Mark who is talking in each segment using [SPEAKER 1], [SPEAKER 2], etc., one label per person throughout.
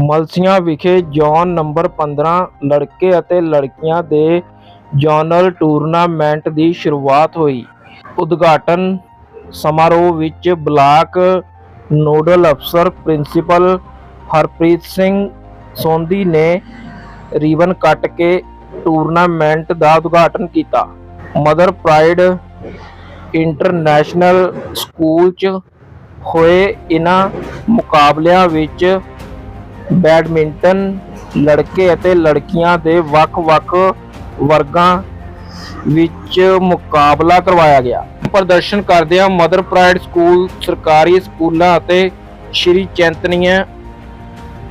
[SPEAKER 1] ਮਲਸੀਆਂ ਵਿਖੇ zone number 15 ਲੜਕੇ ਅਤੇ ਲੜਕੀਆਂ ਦੇ ਜ਼ੋਨਲ ਟੂਰਨਾਮੈਂਟ ਦੀ ਸ਼ੁਰੂਆਤ ਹੋਈ। ਉਦਘਾਟਨ ਸਮਾਰੋਹ ਵਿੱਚ ਬਲਾਕ ਨੋਡਲ ਅਫਸਰ ਪ੍ਰਿੰਸੀਪਲ ਹਰਪ੍ਰੀਤ ਸਿੰਘ ਸੋਂਦੀ ਨੇ ਰੀਬਨ ਕੱਟ ਕੇ ਟੂਰਨਾਮੈਂਟ ਦਾ ਉਦਘਾਟਨ ਕੀਤਾ। ਮਦਰ ਪ੍ਰਾਈਡ ਇੰਟਰਨੈਸ਼ਨਲ ਸਕੂਲ 'ਚ ਹੋਏ ਇਹਨਾਂ ਮੁਕਾਬਲਿਆਂ ਵਿੱਚ ਬੈਡਮਿੰਟਨ ਲੜਕੇ ਅਤੇ ਲੜਕੀਆਂ ਦੇ ਵੱਖ-ਵੱਖ ਵਰਗਾਂ ਵਿੱਚ ਮੁਕਾਬਲਾ ਕਰਵਾਇਆ ਗਿਆ। ਪ੍ਰਦਰਸ਼ਨ ਕਰਦਿਆਂ ਮਦਰ ਪ੍ਰਾਈਡ ਸਕੂਲ, ਸਰਕਾਰੀ ਸਕੂਲਾਂ ਅਤੇ ਸ਼੍ਰੀ ਚੈਂਤਨੀਆ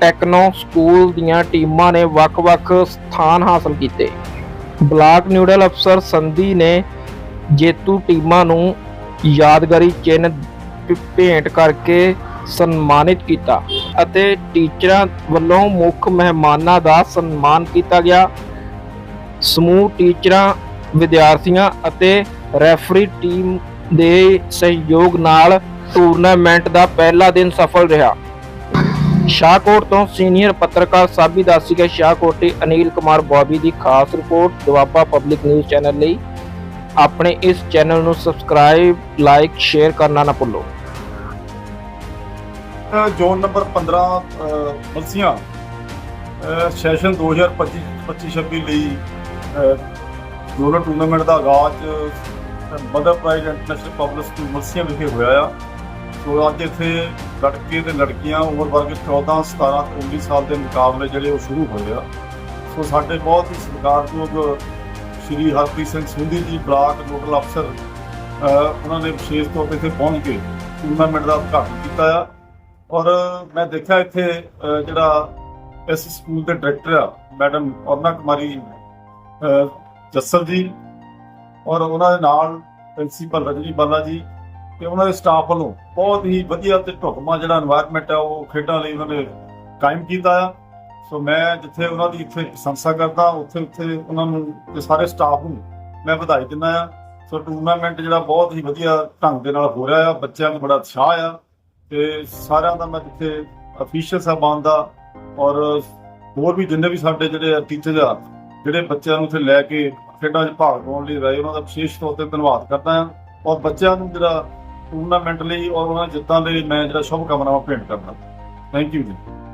[SPEAKER 1] ਟੈਕਨੋ ਸਕੂਲ ਦੀਆਂ ਟੀਮਾਂ ਨੇ ਵੱਖ-ਵੱਖ ਸਥਾਨ ਹਾਸਲ ਕੀਤੇ। ਬਲਾਕ ਨਿਊਡਲ ਅਫਸਰ ਸੰਧੀ ਨੇ ਜੇਤੂ ਟੀਮਾਂ ਨੂੰ ਯਾਦਗਾਰੀ ਚਿੰਨ੍ਹ ਭ- ਭੇਂਟ ਕਰਕੇ ਸਨਮਾਨਿਤ ਕੀਤਾ। ਅਤੇ ਟੀਚਰਾਂ ਵੱਲੋਂ ਮੁੱਖ ਮਹਿਮਾਨਾਂ ਦਾ ਸਨਮਾਨ ਕੀਤਾ ਗਿਆ। ਸਮੂਹ ਟੀਚਰਾਂ, ਵਿਦਿਆਰਥੀਆਂ ਅਤੇ ਰੈਫਰੀ ਟੀਮ ਦੇ ਸਹਿਯੋਗ ਨਾਲ ਟੂਰਨਾਮੈਂਟ ਦਾ ਪਹਿਲਾ ਦਿਨ ਸਫਲ ਰਿਹਾ। ਸ਼ਾਹਕੋਟ ਤੋਂ ਸੀਨੀਅਰ ਪੱਤਰਕਾਰ ਸਾਬੀ ਦਾਸੀ ਕੇ ਸ਼ਾਹਕੋਟੀ ਅਨੀਲ ਕੁਮਾਰ ਬੋਬੀ ਦੀ ਖਾਸ report Doaba public news channel ਲਈ। ਆਪਣੇ ਇਸ ਚੈਨਲ ਨੂੰ ਸਬਸਕ੍ਰਾਈਬ, ਲਾਈਕ, ਸ਼ੇਅਰ ਕਰਨਾ ਨਾ ਭੁੱਲੋ।
[SPEAKER 2] ਜ਼ੋਨ ਨੰਬਰ 15 ਅ, ਮਲਸੀਆਂ ਅ, ਸੈਸ਼ਨ 2025-26 ਲਈ ਅ, ਜ਼ੋਨਲ ਟੂਰਨਾਮੈਂਟ ਦਾ ਆਗਾਜ਼ mother prize international public school Malsian ਵਿਖੇ ਹੋਇਆ ਆ। ਸੋ ਅੱਜ ਇੱਥੇ ਲੜਕੇ ਤੇ ਲੜਕੀਆਂ ਉਮਰ ਵਰਗ 14 17 ਤੇ 19 ਸਾਲ ਦੇ ਮੁਕਾਬਲੇ ਜਿਹੜੇ ਉਹ ਸ਼ੁਰੂ ਹੋਏ ਆ। ਸੋ ਸਾਡੇ ਬਹੁਤ ਹੀ ਸਤਿਕਾਰਯੋਗ ਸ਼੍ਰੀ ਹਰਪ੍ਰੀਤ ਸਿੰਘ ਸੁੰਦੀ ਜੀ ਬਲਾਕ ਨੋਡਲ ਅਫਸਰ ਉਹਨਾਂ ਨੇ ਵਿਸ਼ੇਸ਼ ਤੌਰ ਤੇ ਇੱਥੇ ਪਹੁੰਚ ਕੇ ਟੂਰਨਾਮੈਂਟ ਦਾ ਉਦਘਾਟਨ ਕੀਤਾ ਆ। ਔਰ ਮੈਂ ਦੇਖਿਆ ਇੱਥੇ ਜਿਹੜਾ ਇਸ ਸਕੂਲ ਦੇ ਡਾਇਰੈਕਟਰ ਆ, ਮੈਡਮ ਔਰਨਾ ਕੁਮਾਰੀ ਜੱਸਲ ਜੀ ਔਰ ਉਹਨਾਂ ਦੇ ਨਾਲ ਪ੍ਰਿੰਸੀਪਲ ਰਜਨੀ ਬਾਲਾ ਜੀ ਤੇ ਉਹਨਾਂ ਦੇ ਸਟਾਫ ਵੱਲੋਂ ਬਹੁਤ ਹੀ ਵਧੀਆ ਤੇ ਢੁਕਮਾ ਜਿਹੜਾ এনवायरमेंट ਆ, ਉਹ ਖੇਡਾਂ ਲਈ ਉਹਨਾਂ ਨੇ ਕਾਇਮ ਕੀਤਾ ਆ। ਸੋ ਮੈਂ ਜਿੱਥੇ ਉਹਨਾਂ ਦੀ ਇੱਥੇ ਪ੍ਰਸ਼ੰਸਾ ਕਰਦਾ, ਉੱਥੇ ਉੱਥੇ ਉਹਨਾਂ ਨੂੰ ਤੇ ਸਾਰੇ ਸਟਾਫ ਨੂੰ ਮੈਂ ਵਧਾਈ ਦਿੰਦਾ ਆ। ਸੋ ਟੂਰਨਾਮੈਂਟ ਜਿਹੜਾ ਬਹੁਤ ਹੀ ਵਧੀਆ ਢੰਗ ਦੇ ਨਾਲ ਹੋ ਰਿਹਾ ਆ, ਬੱਚਿਆਂ ਨੂੰ ਬੜਾ ਉਤਸ਼ਾਹ ਆ। ਤੇ ਸਾਰਿਆਂ ਦਾ ਮੈਂ ਜਿੱਥੇ ਅਫੀਸ਼ੀਅਲ ਸਾਹਿਬਾਨ ਦਾ ਔਰ ਹੋਰ ਵੀ ਜਿੰਨੇ ਵੀ ਸਾਡੇ ਜਿਹੜੇ ਟੀਚਰ ਆ, ਜਿਹੜੇ ਬੱਚਿਆਂ ਨੂੰ ਇੱਥੇ ਲੈ ਕੇ ਖੇਡਾਂ 'ਚ ਭਾਗ ਪਾਉਣ ਲਈ ਰਹੇ, ਉਹਨਾਂ ਦਾ ਵਿਸ਼ੇਸ਼ ਤੌਰ ਤੇ ਧੰਨਵਾਦ ਕਰਦਾ ਹਾਂ। ਔਰ ਬੱਚਿਆਂ ਨੂੰ ਜਿਹੜਾ ਟੂਰਨਾਮੈਂਟ ਲਈ ਔਰ ਉਹਨਾਂ ਜਿੱਤਾਂ ਲਈ ਮੈਂ ਜਿਹੜਾ ਸ਼ੁਭ ਕਾਮਨਾਵਾਂ ਭੇਂਟ ਕਰਦਾ। ਥੈਂਕ ਯੂ ਜੀ।